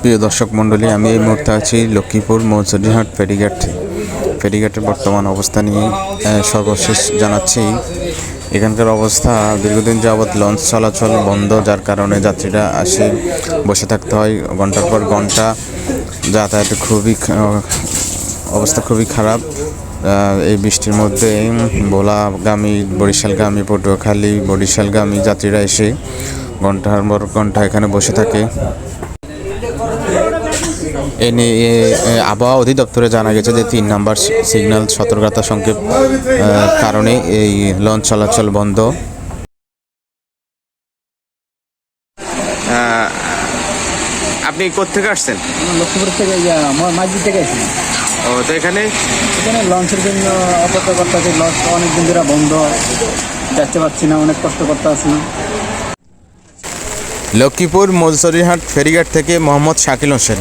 প্রিয় দর্শক মণ্ডলী, আমি এই মুহূর্তে আছি লক্ষ্মীপুর মৌসুরিহাট ফেরিঘাট ফেরিঘাটের বর্তমান অবস্থা নিয়ে সর্বশেষ জানাচ্ছি। এখানকার অবস্থা, দীর্ঘদিন যাবৎ লঞ্চ চলাচল বন্ধ, যার কারণে যাত্রীরা আসে, বসে থাকতে হয় ঘণ্টার পর ঘণ্টা। যাতায়াতে খুবই অবস্থা খুবই খারাপ। এই বৃষ্টির মধ্যে ভোলাগামী বরিশালগামী, পটুয়াখালী, বরিশালগামী যাত্রীরা এসে ঘণ্টার পর ঘণ্টা এখানে বসে থাকে। এ নিয়ে আবহাওয়া অধিদপ্তরে জানা গেছে যে তিন নাম্বার সিগন্যাল সতর্কতা আহ, কারণে এই লঞ্চ চলাচল বন্ধ। আপনি কোথেকে আসছেন? লক্ষ্মীপুর থেকে মাঝি থেকে এসেছি ও তো এখানে? এখানে লঞ্চের জন্য অপেক্ষা করতে আছি। লঞ্চ অনেক দিন ধরে বন্ধ। যাচ্ছে পারছি না অনেক কষ্ট করতে আছি। লক্ষ্মীপুর মলসরিহাট ফেরিঘাট থেকে মোহাম্মদ শাকিল হোসেন।